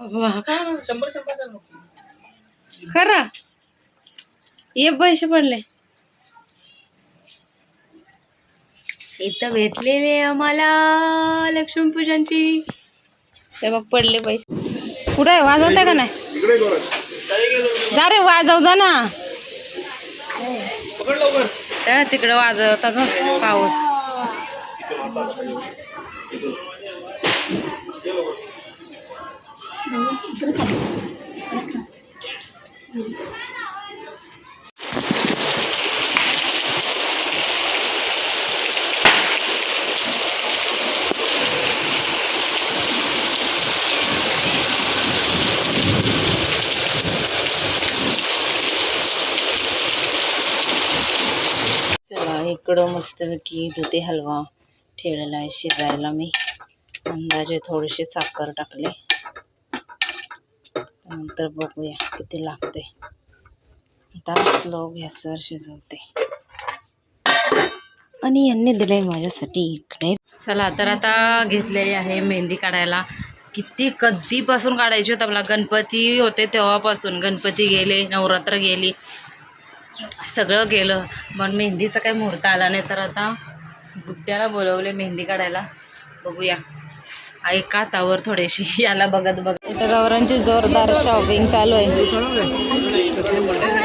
वा. शंभर शंभर द्या. खरं? ये पैसे पडले. इथं भेटलेले आम्हाला लक्ष्मीपूजनची. ते बघ पडले पैसे. कुठं आहे? वाजवताय का नाही? जा रे वाजव जा ना. पकड लवकर. त्या तिकडं वाजवतात पाऊस. इकडं मस्तपैकी दुधी हलवा ठेवलेला आहे शिजायला मी. अंदाजे थोडीशी साखर टाकले. नंतर बघूया किती लागते आता स्लो गॅसवर शिजवते आणि यांनी दिलंय माझ्यासाठी इकडे चला तर आता घेतलेली आहे मेहंदी काढायला. किती कधीपासून काढायची होतं आपला? गणपती होते तेव्हापासून. गणपती गेले नवरात्र गेली. सगळं गेलं. पण मेहंदीचा काही मुहूर्त आला नाही. तर आता गुड्ड्याला बोलवले मेहंदी काढायला. बघूया. ऐका तावर थोडीशी याला बघत बघत. इथं गौरांची जोरदार शॉपिंग चालू आहे.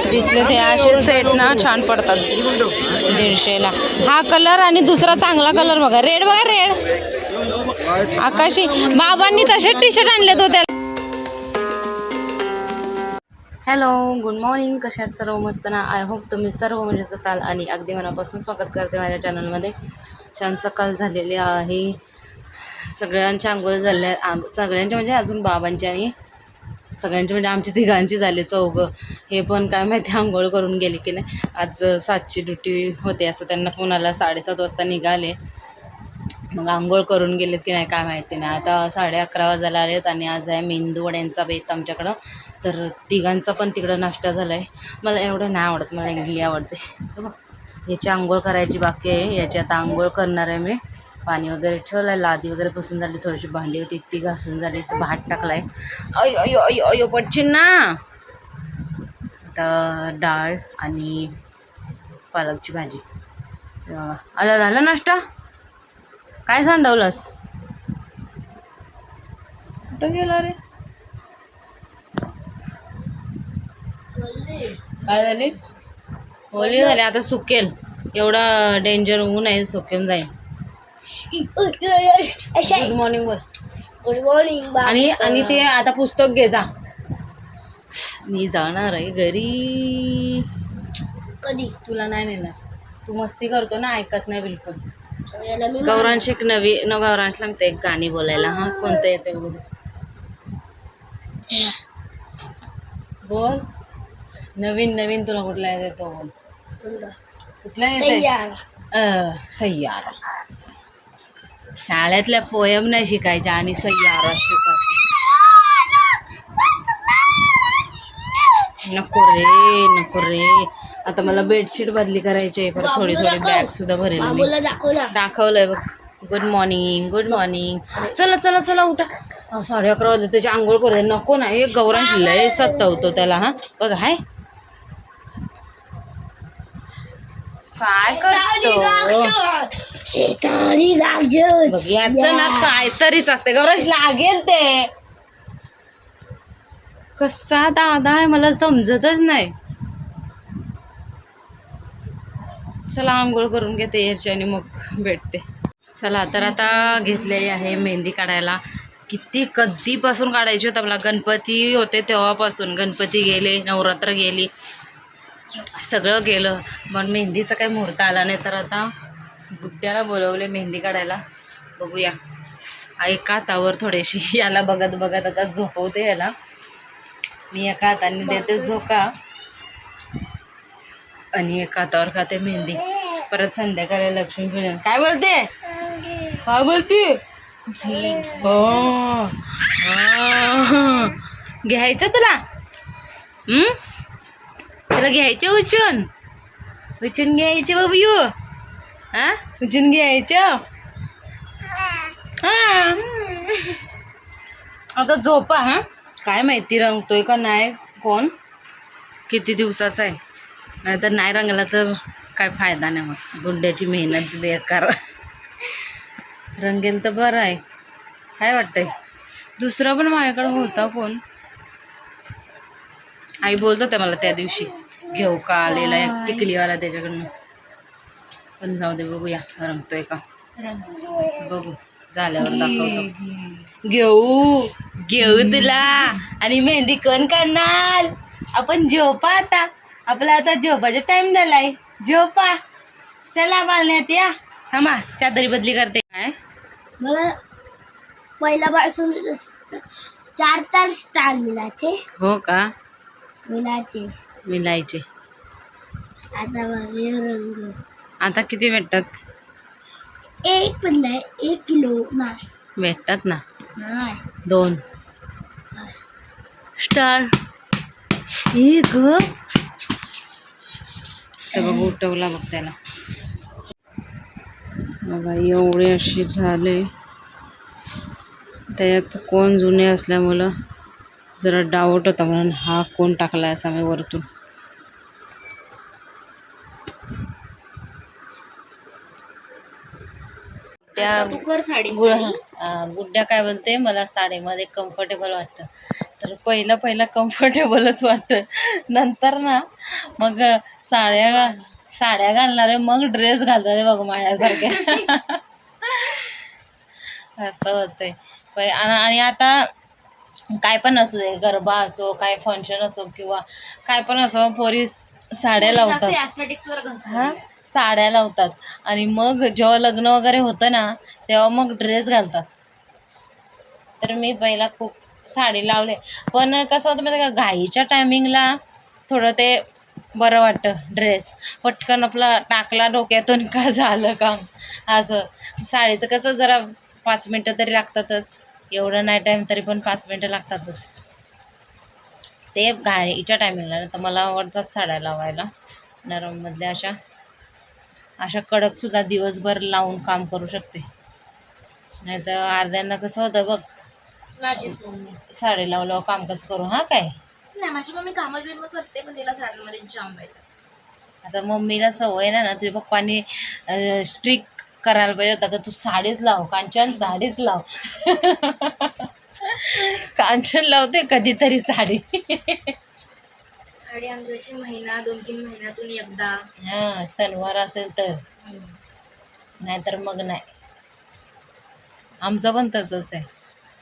दिसले ते असे सेट ना छान पडतात. दीडशेला हा कलर आणि दुसरा चांगला कलर बघा. रेड बघा रेड आकाशी. बाबांनी तसेच टी शर्ट आणलेत होते हॅलो गुड मॉर्निंग कशात सर्व? मस्त ना? आय होप तुम्ही सर्व म्हणजे मजेत असाल आणि अगदी मनापासून स्वागत करते माझ्या चॅनलमध्ये छान सकाळ झालेली आहे. सगळ्यांच्या आंघोळ झाल्या आंग सगळ्यांच्या म्हणजे अजून बाबांची आणि सगळ्यांची म्हणजे आमची तिघांची झाली चौघं. हे पण काय माहिती आंघोळ करून गेले की नाही. आज सातची ड्युटी होते असं त्यांना पुण्याला साडेसात वाजता निघाले. मग आंघोळ करून गेलेत की नाही काय माहिती नाही. आता साडे अकरा वाजायला आलेत आणि आज आहे मेंदू वड्यांचा बेत आमच्याकडं. तर तिघांचा पण तिकडं नाश्ता झाला आहे मला एवढं नाही आवडत मला इडली आवडते. बघ याची आंघोळ करायची बाकी आहे याची आता आंघोळ करणार आहे मी. पाणी वगैरे ठेवलं आहे लादी वगैरे पुसून झाली थोडीशी भांडी होती ती घासून झाली तर भात टाकला आहे अयो अयो अयो अयो ना. आता डाळ आणि पालकची भाजी. आला झाला नाश्ता? काय सांडवलंस? कुठं गेला रे? काय झाले? होली झाली आता सुकेल. एवढा डेंजर ऊन आहे सुकेल जाईल गुड मॉर्निंग बोल. गुड मॉर्निंग आणि आणि ते आता पुस्तक घे जा. मी जाणार आहे घरी. कधी? तुला नाही नेणार. तू मस्ती करतो ना ऐकत नाही बिलकुल. गौरांश एक नवी न गौरांश लागते एक गाणी बोलायला. हा कोणतं येते बोल. बोल. नवीन नवीन तुला कुठला येते तो बोल. कुठला येते सय्यारा. शाळेतल्या पोयम नाही शिकायच्या आणि सय्यारा शिकायच्या नको रे नको रे. आता मला बेडशीट बदली करायची आहे. परत थोडी थोडी बॅग सुद्धा भरेल मी. दाखवलंय बघ. गुड मॉर्निंग गुड मॉर्निंग चला चला चला उठा. साडे अकरा वाजले त्याची आंघोळ करू नको ना हे गौरांश लय सत्तावतो त्याला हा. बघ हाय. काय करतो? शेतारी बघ याचं ना काहीतरीच असते. गौरांश लागेल ते. कसा दादा आहे मला समजतच नाही. चला आंघोळ करून घेते याची आणि मग भेटते. चला तर आता घेतलेली आहे मेहंदी काढायला. किती कधीपासून काढायची होतं आपला? गणपती होते तेव्हापासून. गणपती गेले नवरात्र गेली सगळं गेलं. पण मेहंदीचा काही मुहूर्त आला नाही. तर आता गुड्ड्याला बोलवले मेहंदी काढायला. बघूया. एका हातावर थोडीशी. याला बघत बघत आता झोपवते याला. मी एका हाताने देते झोका. आणि एका हातावर खाते मेहंदी. परत संध्याकाळी लक्ष्मीपूजन काय बोलते? काय बोलते. हो. घ्यायचं तुला? तुला घ्यायचे उचून? उचून घ्यायचे बाबू हा? घ्यायचं हा. आता झोपा हा? काय माहिती रंगतोय का नाही कोण? किती दिवसाचा आहे? नाहीतर नाही रंगला तर काय फायदा नाही मग. गुड्ड्याची मेहनत बेकार. रंगेल तर बरं आहे. काय वाटतंय? दुसरा पण माझ्याकडे होता कोण आई बोलत होत्या मला त्या दिवशी घेऊ का आलेला एक टिकलीवाला त्याच्याकडनं. पण जाऊ दे बघूया. रंगतोय का? बघू. झाल्यावर दाखवतो. घेऊ. घेऊ तुला. आणि मेहंदी कोण करणार? आपण झोपा आता. आपला आता झोपाचा टाइम झालाय. झोपा. चला बालण्यात या. थांबा चादरी बदली करते. काय? मला पहिल्यापासून चार चार स्टार मिळाचे हो का? मिळाचे मिलायचे आता माझे रंग. आता किती भेटतात? एक पण नाही एक किलो नाही भेटतात ना? नाही दोन. स्टार. हे ग. ते बघ उठवला बघ त्याला. बघा एवढे असे झाले. त्यात कोण जुने असल्यामुळं जरा डाऊट होता म्हणून हा कोण टाकला असा मी वरतून. त्या साडी गुळ गुड्ड्या काय बोलते मला साडीमध्ये कम्फर्टेबल वाटतं. तर पहिलं पहिलं कम्फर्टेबलच वाटतं. नंतर ना मग साड्या साड्या घालणारे मग ड्रेस घालतात बघ माझ्यासारख्या असं होतंय. आणि आणि आता काय पण असू दे गरबा असो काय फंक्शन असो किंवा काय पण असो पोरी साड्या लावतात. हा? साड्या लावतात. आणि मग जेव्हा लग्न वगैरे होतं ना तेव्हा मग ड्रेस घालतात. तर मी पहिला खूप साडी लावले. पण कसं होतं माहिती का घाईच्या टायमिंगला थोडं ते बरं वाटतं ड्रेस पटकन आपला टाकला डोक्यातून का झालं काम? असं. साडीचं कसं जरा पाच मिनटं तरी लागतातच. एवढं नाही टाईम तरी पण पाच मिनटं लागतातच. ते घाईच्या टायमिंगला तर मला आवडतात साड्या लावायला. नरममधल्या अशा अशा कडकसुद्धा दिवसभर लावून काम करू शकते. नाही तर अर्ध्यांना कसं होतं बघ साडी लावल्यावर काम कसं करू हा काय? नाही माझी मम्मी कामं बिम करते पण तिला साडीमध्ये जाम आता मम्मीला सवय ना ना तुझ्या पप्पानी स्ट्रिक करायला पाहिजे होता का तू साडीच लाव कांचन साडीच लाव. कांचन लावते कधीतरी साडी. साडी आमची अशी महिना दोन तीन महिन्यातून एकदा. हां सणवार असेल तर. नाहीतर मग नाही. आमचं पण तसंच आहे.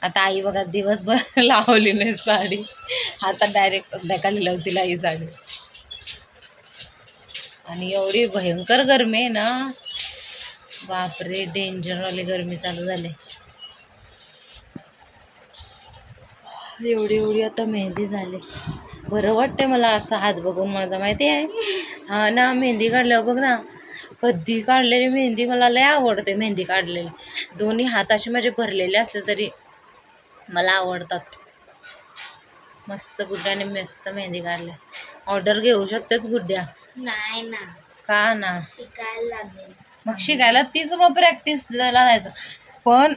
आता आई बघा दिवसभर लावली नाही साडी. आता डायरेक्ट संध्याकाळी लावतील आई साडी. आणि एवढी भयंकर गरमी आहे ना. बापरे डेंजरवाली गरमी चालू झाली. एवढी एवढी आता मेहंदी झाली. बरं वाटतंय मला असं हात बघून माझा माहिती आहे? हा ना मेहंदी काढल्यावर बघ ना कधी काढलेली मेहंदी मला लय आवडते मेहंदी काढलेली. दोन्ही हात असे माझे भरलेले असले तरी मला आवडतात. मस्त गुड्ड्याने मस्त मेहंदी काढल्या. ऑर्डर घेऊ शकतेच गुड्ड्या? नाही ना. का ना? शिकायला लागेल. मग शिकायला तीच मग प्रॅक्टिसला जायचं पण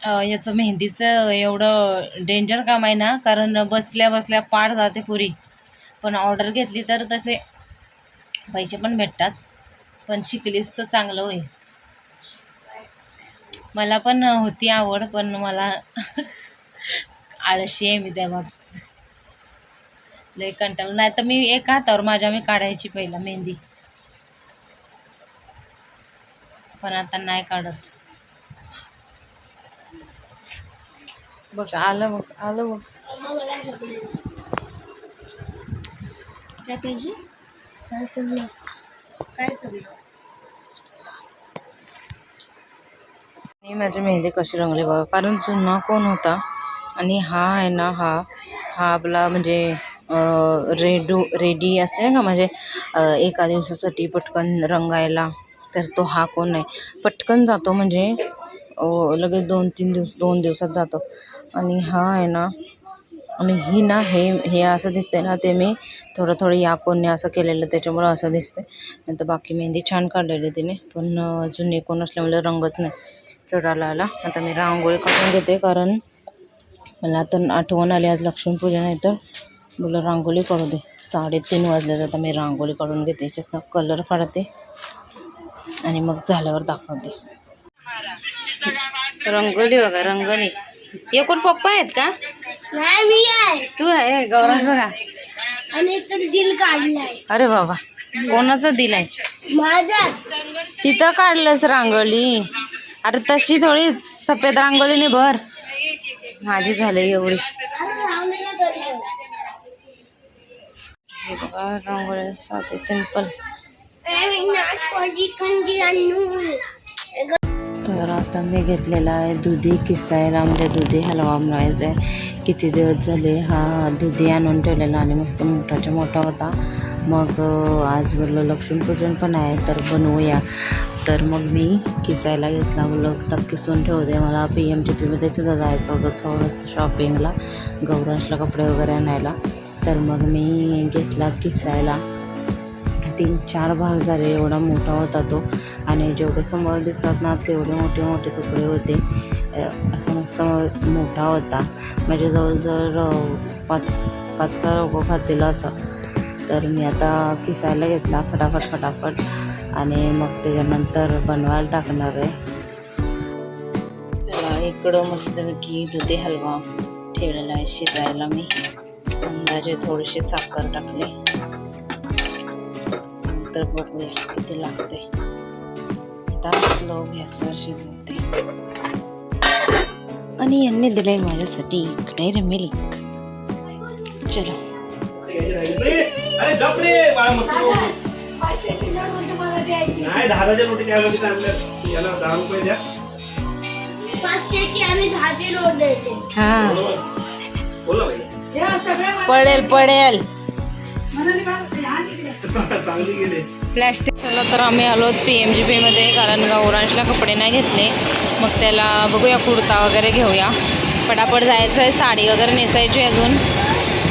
याचं मेहंदीचं एवढं डेंजर काम आहे ना कारण बसल्या बसल्या पाठ जाते पुरी. पण ऑर्डर घेतली तर तसे पैसे पण भेटतात. पण शिकलीस तर चांगलं होईल. मला पण होती आवड पण मला आळशी आहे मी त्या बाबतीत लय कंटाळ नाही तर मी एका हातावर माझ्या मी काढायची पहिला मेहंदी. पण आता नाही काढत. बघ आलं बघ आलं बघ. काय पाहिजे? काय सगळं? काय सगळं? मी माझी मेहंदी कशी रंगली बघा. कारण जुना कोण होता? आणि हा आहे ना हा हा आपला म्हणजे रेडू रेडी असते ना का म्हणजे एका दिवसासाठी पटकन रंगायला तर तो हा कोण नाही पटकन जातो म्हणजे लगेच दोन तीन दिवस दोन दिवसात जातो. आणि हा आहे ना आणि ही ना हे हे असं दिसते ना ते मी थोडं थोडं या कोणने असं केलेलं त्याच्यामुळं असं दिसतंय. नंतर बाकी मेहंदी छान काढलेली तिने पण अजून जुने कोण असल्यामुळे रंगत नाही चढायला. आला आता मी रांगोळी काढून घेते कारण मला आता आठवण आली आज लक्ष्मीपूजन आहे तर मुलं रांगोळी काढू दे. साडेतीन वाजले आता मी रांगोळी काढून घेते याच्यातनं कलर काढते आणि मग झाल्यावर दाखवते. रंगोली बघा रंगोली. हे कोण पप्पा आहेत का? नाही मी आहे. तू आहे गौराज बघा. आणि तर दिल काढलाय. अरे बाबा कोणाचा दिलाय माझाच तिथं काढलंस रांगोळी अरे तशी थोडीच सफेद रांगोळीने भर. माझी झाली एवढी. हे रांगोळी साधे सिंपल तर आता मी घेतलेला आहे दुधी किसायला म्हणजे दुधी हलवा बनवायचा आहे. किती दिवस झाले? हा दुधी आणून ठेवलेला आणि मस्त मोठाच्या मोठा होता. मग आज बोललो लक्ष्मीपूजन पण आहे तर बनवूया. तर मग मी किसायला घेतला. बोललो तर किसून ठेवते मला पी एम टी पीमध्ये सुद्धा जायचं होतं थोडंसं शॉपिंगला गौरांशला कपडे वगैरे आणायला. तर मग मी घेतला किसायला तीन चार भाग झाले एवढा मोठा होता तो. आणि जेवढे समोर दिसतात ना तेवढे मोठे मोठे तुकडे होते. असा असं मस्त मोठा होता. म्हणजे जवळजवळ पाच पाच सहा लोकं खातील असं. तर मी आता किसायला घेतला फटाफट फटाफट. आणि मग त्याच्यानंतर बनवायला टाकणार आहे. इकडं मस्तपैकी दुधी हलवा. ठेवलेला आहे शिजायला मी. अंदाजे थोडीशी साखर टाकली. तर बघूया किती लागते. आता स्लो गॅसवर शिजवते. आणि यांनी दिलंय माझ्यासाठी इकडे मिल्क. चलो. नाही दहाच्या नोटी त्यासाठी आणल्या याला दहा रुपये द्या. हा. बरोबर बोला भाई पडेल पडेल. चांगली गेले. प्लॅस्टिक चला तर आम्ही आलो पी एम जी पीमध्ये कारण गौरांशला कपडे नाही घेतले. मग त्याला बघूया कुर्ता वगैरे घेऊया. पटापट जायचं आहे साडी वगैरे नेसायची अजून.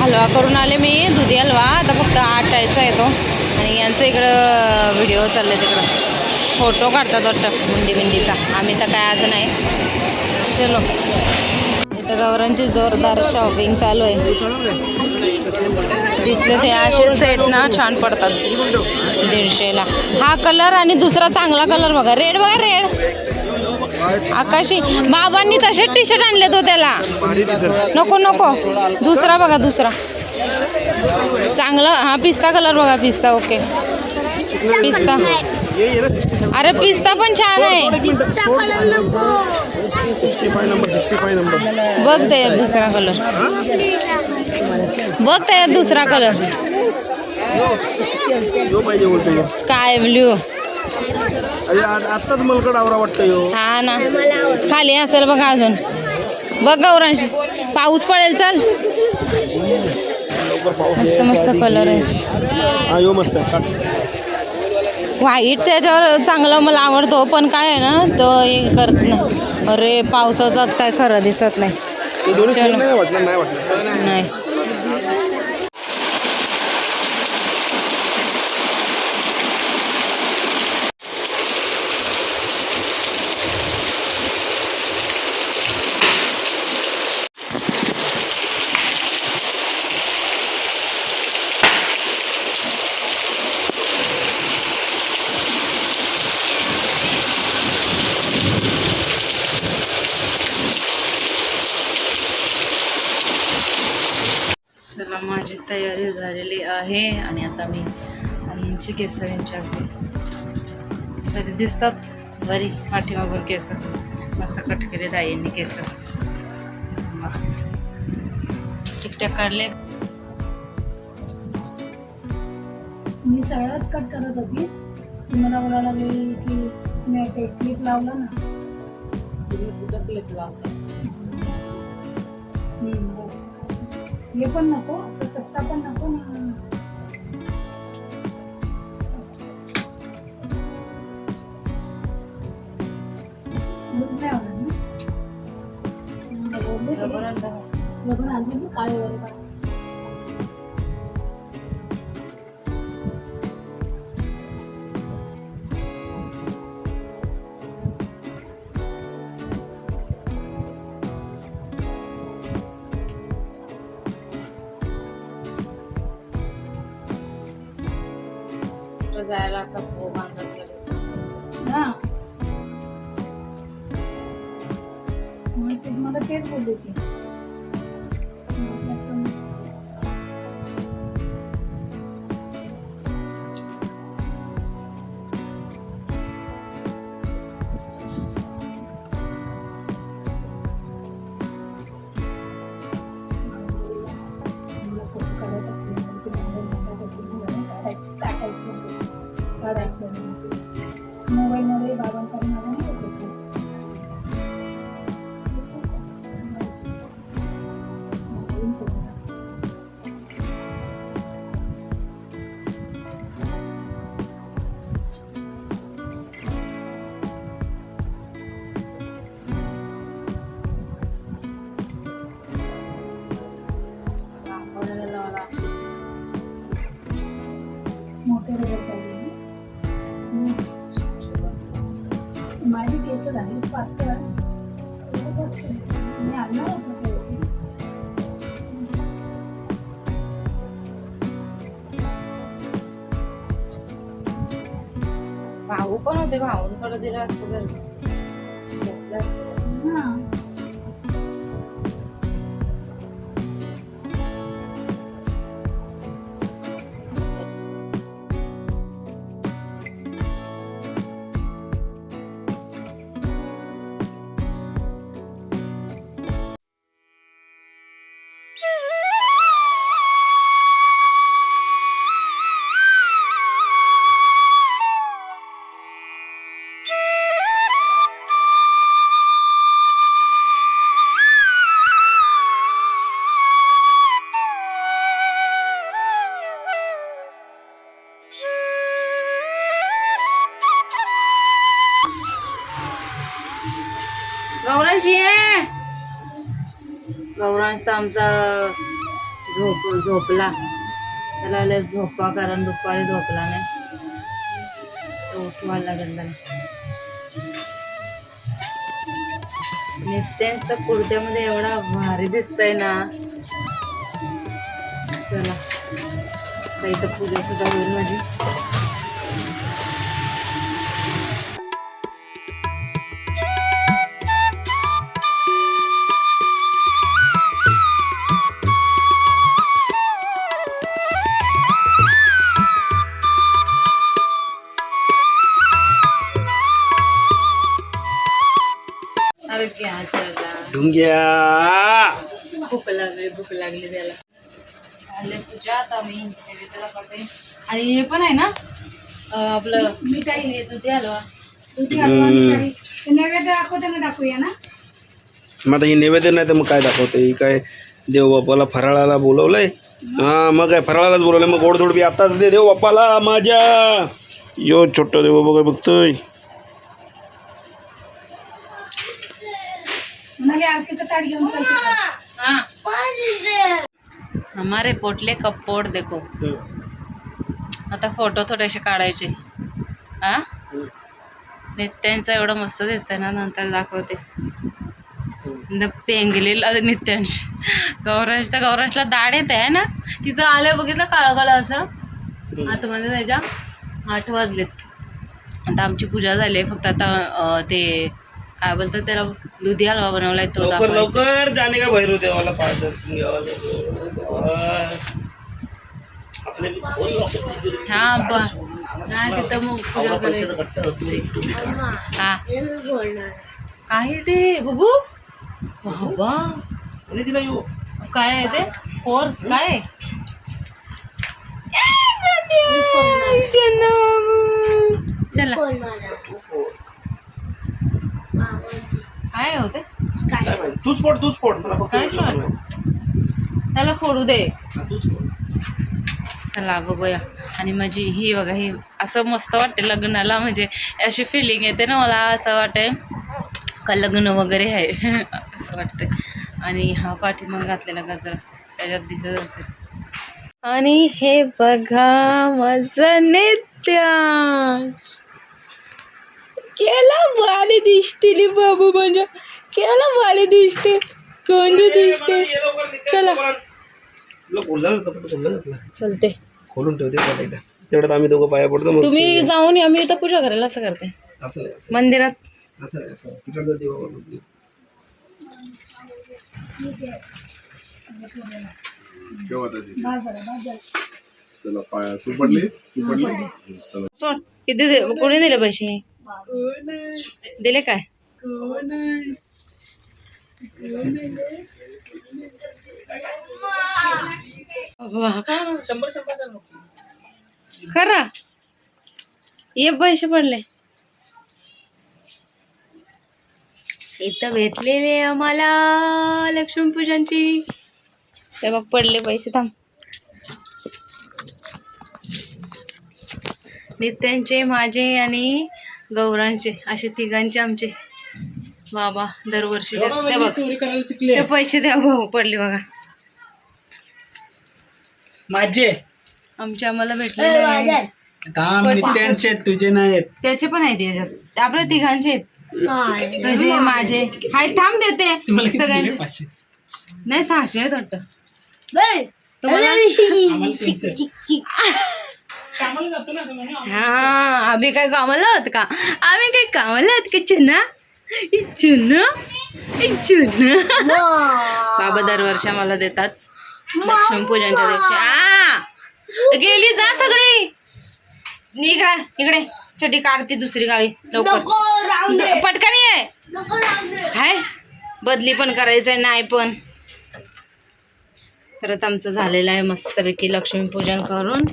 हलवा करून आले मी दुधी हलवा. आता फक्त आटायचा आहे तो. आणि यांचं इकडं व्हिडिओ चालले तिकडं. फोटो काढतात वाटतं मुंडी बिंडीचा. आम्ही तर काय आज नाही. चलो. इथं गौरांची जोरदार शॉपिंग चालू आहे. दिसले ते असे सेट ना छान पडतात. दीडशेला हा कलर आणि दुसरा चांगला कलर बघा. रेड बघा रेड आकाशी. बाबांनी तसेच टी शर्ट आणले तो हो त्याला. नको नको. दुसरा बघा दुसरा. चांगला हा पिस्ता कलर बघा पिस्ता ओके पिस्ता. अरे पिस्ता पण छान आहे. बघ ते दुसरा कलर बघ त्याच्यात दुसरा कलर. स्काय ब्ल्यू अरे आ- आत्ताच मलकड आवरा वाटतं यो हा ना. खाली असेल बघा अजून. बघ गौरांश. पाऊस पडेल चल. मस्त मस्त कलर आहे. हा मस्त. व्हाईट त्याच्यावर चांगलं मला आवडतो पण काय आहे ना तो हे करत नाही. अरे पावसाचाच काय खरं दिसत नाही. नाही वाटलं नाही वाटलं नाही चला माझी तयारी झालेली आहे आणि आता मी आईंची केस यांच्या तरी दिसतात. बरी पाठीमागून केस. मस्त कट केलेत आईंनी केस. टिकट्या काढले मी सरळच कट करत होती. ती मला बोलायला लागली की मी ते क्लिप लावला ना. तुम्ही कुठं क्लिप लावता. हे पण नको असं चपटा पण नको ना. हम्म, भाऊ पण होते भाऊंकडे दिला असतं तर कशी आहे गौरांश तर आमचा झोप झोपला. त्याला लय झोपा कारण दुपारी झोपला नाही. तो उठवायला लागेल त्याला. नित्यांश तर कुर्त्यामध्ये एवढा भारी दिसतंय ना. चला. काही तर पूजा सुद्धा होईल माझी. ढुंग्या भूक लागली भूक लागली त्याला. झाले पूजा आता मी नैवेद्याला करते आणि हे पण आहे ना अं, आपलं मिठाई हे दुधी हलवा. तुझी नैवेद्य दाखवताना दाखवूया ना? मग आता ही नैवेद्य नाही तर मग काय दाखवते? ही काय देव बाप्पाला फराळाला बोलवलंय? हा मग काय फराळालाच बोलवलंय? मग गोडधोड बी आताच दे देव बाप्पाला माझ्या. यो छोटा देव बाबा काय बघतोय. हमारे पोटले का पोट देखो. आता फोटो थोडेसे काढायचे. हा? नित्यांचं एवढं मस्त दिसतंय ना नंतर दाखवते. न पेंगलेला नित्यांश. गौरांश तर गौरांशला दाढ येते आहे ना? तिथं आल्या बघितलं काळं काळं असं आतमध्ये त्याच्या आठ वाजलेत. आता आमची पूजा झाली आहे फक्त आता ते काय बोलतात त्याला? दुधी हलवा बनवलाय तो लवकर दाखवायचा. लवकर जाणे का भैरू देवाला आपले फोन लावतो. हा बा. नाही तिथं मग पूजा आवडा पैशाचा करायची कट्टा होतो. हा. काय आहे ते बघू बाबा. काय आहे ते? फोर्स काय? आहे? चला बाबू. चला. काय होते काय माहिती तूच फोड तूच फोड. मला फक्त काय फोड? त्याला फोडू दे. हा, तूच फोड. चला बघूया. आणि माझी ही बघा ही असं मस्त वाटते लग्नाला. म्हणजे अशी फिलिंग येते ना मला असं वाटते का लग्न वगैरे आहे? असं वाटते आणि हा पाठीमाग घातलेला गजरा. त्याच्यात दिसत असेल. आणि हे बघा माझं नित्य केला भारी दिसते बाबू म्हणजे केला भारी दिसते. कोणती दिसते. चला. चलते खोलून ठेवते एकदा. तेवढ्यात आम्ही दोघं पाया पडतो मग तुम्ही जाऊन या मी इथं पूजा करायला असं करते. असं आहे, असं मंदिरात. आहे, असं आहे, असं आहे. तिकडचा देव बघू. चला पाया तू पडली तू पडली चला सोड किती दे कोणी दिले पैसे? दिले काय. खरं? ये पैसे पडले. इथं भेटलेले आम्हाला लक्ष्मीपूजनची. ते बघ पडले पैसे थांब. नित्यांचे माझे आणि गौरांचे असे तिघांचे आमचे. बाबा दरवर्षी बघ. ते पैसे द्या भाऊ पडले बघा. माझे. आमचे आम्हाला भेटलेले आहे. काम नित्यांचे तुझे नाहीत त्याचे पण आहेत याच्यात. ते आपल्या तिघांचे आहेत. तुझे माझे. हाय थांब देते? सगळ्यांचे. पाचशे. नाही सहाशे आहेत वाटतं. तुम्हाला आम्हाला तीनशे. हा आम्ही काय कामाला आहोत का? आम्ही काय कामाला आहोत का चुना चुना चुना बाबा दरवर्षी आम्हाला देतात लक्ष्मीपूजनच्या दिवशी. आ गेली जा सगळी. इकडे इकडे. चटी काढते दुसरी गावी लवकर. पटकन ये. हाय बदली पण करायचंय नाही पण. तरच आमचं झालेलं आहे मस्तपैकी लक्ष्मीपूजन करून.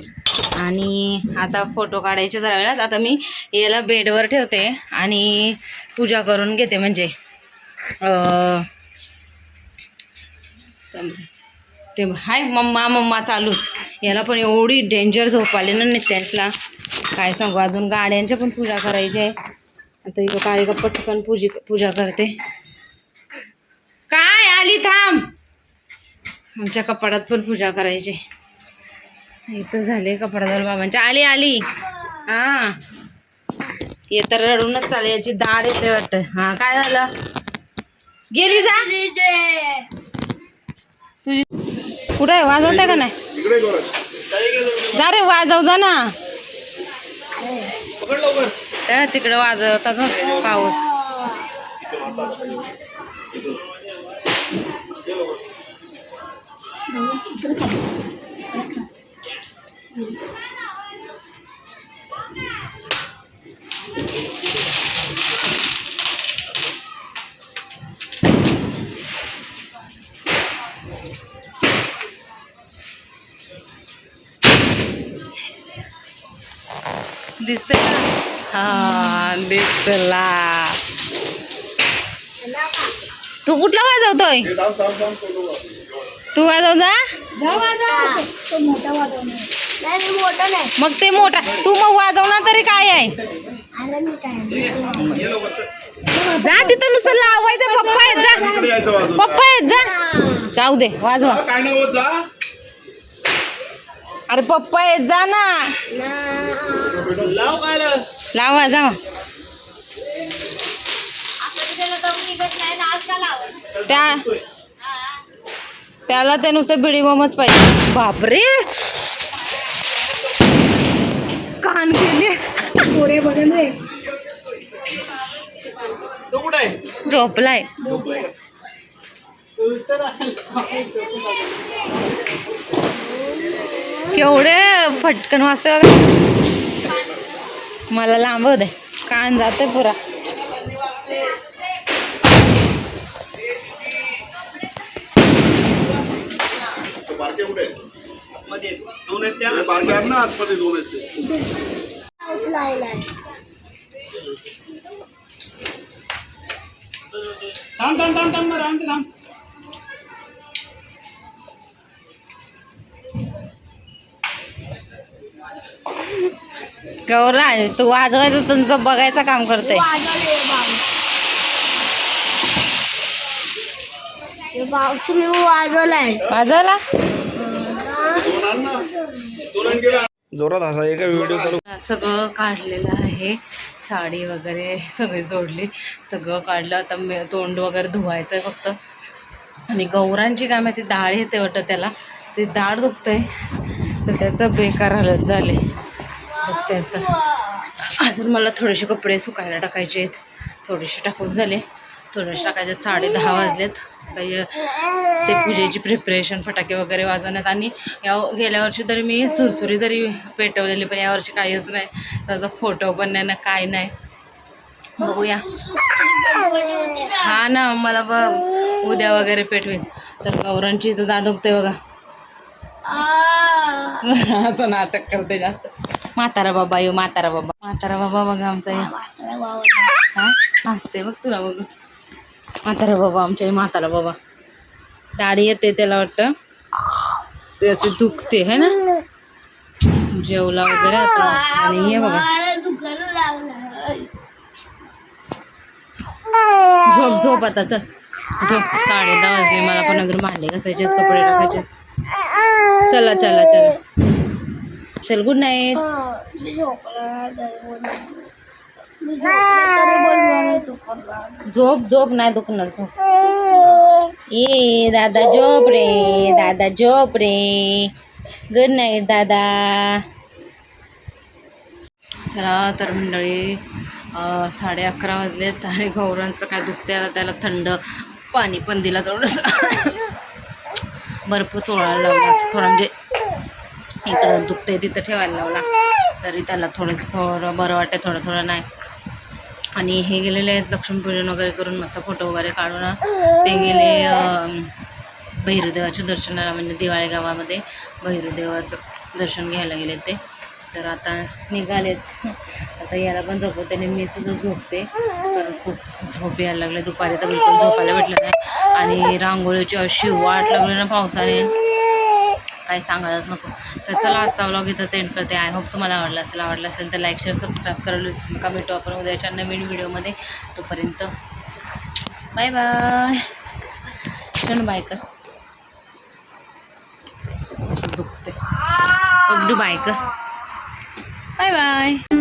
आणि आता फोटो काढायचे जरा वेळात. आता मी याला बेडवर ठेवते आणि पूजा करून घेते म्हणजे. ते हाय मम्मा मम्मा चालूच. याला पण एवढी डेंजर झोप आली ना नित्यांशला. काय सांगू अजून गाड्यांच्या पण पूजा करायची आहे. आता इथं काळी पटकन पूजी पूजा करते. काय आली थांब. आमच्या कपाडात पण पूजा करायची. इथं झाले कपडादार बाबांच्या आली आली. हा. ये तर रडूनच चालेल याची दाढ येते वाटतं. हा काय झालं? गेली जा. तुझी कुठं आहे? वाजवते का नाही? जा रे वाजव जा ना. तिकडं वाजवतात पाऊस. दिसते का? हा दिसला तू कुठला वाजवतोय हे थांब थांब थांब फोटो काढ. तू वाजव जा. तो मोठा वाजवणार मग ते मोठा. तू मग वाजवणार तरी काय आहे? जा तिथं नुसतं लावायचं. पप्पा आहेत जा. पप्पा आहेत जा. जाऊ दे वाजवा. काय नाही होत जा? अरे पप्पा आहेत जा ना. लावा जा. त्या त्याला ते नुसतं बिडी बमच पाहिजे. बापरे! कान केले. झोपलाय. केवढे फटकन वाजते बघा. मला लांब दे. कान जाते पुरा तो बारके कुठे आहेत? दोन आहेत त्या हे बारके आहेत ना आतमध्ये दोन आहेत ते. थांब थांब थांब थांब राम थांब. गौरा तू वाजवायचं तुमचं बघायचं काम करते मी वाजवलाय. वाजवला दोन आण ना दोन आण गेला जोरात असा एका व्हिडिओ चालू. सगळं काढलेलं आहे साडी वगैरे सगळी जोडली. सगळं काढलं आता मी तोंड वगैरे धुवायचं आहे फक्त. आणि गौरांची काय माहिती डाळ येते वाटतं त्याला. ते दाढ आहे तर त्याचं बेकार हालत झाले बघते आता. अजून मला थोडेसे कपडे सुकायला टाकायचे आहेत. थोडेसे टाकून झाले. थोडेसे टाकायचे साडे दहा वाजलेत. काही ते पूजेची प्रिपरेशन फटाके वगैरे वाजवण्यात आणि या गेल्या वर्षी तरी मी सुरसुरी तरी पेटवलेली पण यावर्षी काहीच नाही. त्याचा फोटो पण नाही ना काय नाही. बघूया. हा ना मला ब उद्या वगैरे पेटवेल तर गौरांची इथं दाडुकते बघा. आता नाटक करते जास्त. म्हातारा बाबा येऊ म्हातारा बाबा. म्हातारा बाबा बघा आमचा हा? असते बघ तुला बघ म्हातारा बाबा आमच्या म्हातारा बाबा. दाढी येते त्याला वाटतं. त्याचे दुखते है ना? जेवला वगैरे आता. आणि हे बघा. झोप झोप आता चल. झोप. साडे दहा वाजले मला पण अगदी भांडे घासायचे कपडे टाकायचे चला चला चला. चल गुड नाईट झोप झोप नाही दुखणार झोप. ये दादा झोप रे दादा झोप रे. गुड नाईट दादा. चला तर मंडळी साडे अकरा वाजलेत आणि गौरांचं काय दुखते आता त्याला थंड पाणी पण दिलं थोडंसं बर्फ चोळायला लावला थोडं म्हणजे इकडं दुखते तिथं ठेवायला लावला. तरी त्याला थोडंसं थोडं बरं वाटतं थोडं थोडं नाही. आणि हे गेलेले आहेत लक्ष्मीपूजन वगैरे करून मस्त फोटो वगैरे काढून. ते गेले अं, भैरवदेवाच्या दर्शनाला म्हणजे दिवाळी गावामध्ये भैरवदेवाचं दर्शन घ्यायला गेले ते. तर आता निघालेत. आता याला पण झोपवते आणि मी सुद्धा झोपते. कारण खूप झोप यायला लागले. दुपारी तर बिलकुल झोपायला भेटलं नाही. आणि रांगोळीची अशी वाट लागली ना पावसाने. काही सांगायलाच नको. तर चला आजचा व्लॉग इथंच एंड करते. आय होप तुम्हाला आवडला असेल आवडला असेल तर लाईक शेअर सबस्क्राईब करायला विसरू नका भेटू आपण उद्याच्या नवीन व्हिडिओमध्ये तोपर्यंत बाय बाय चल बाय कर. दुखते बाय कर बाय बाय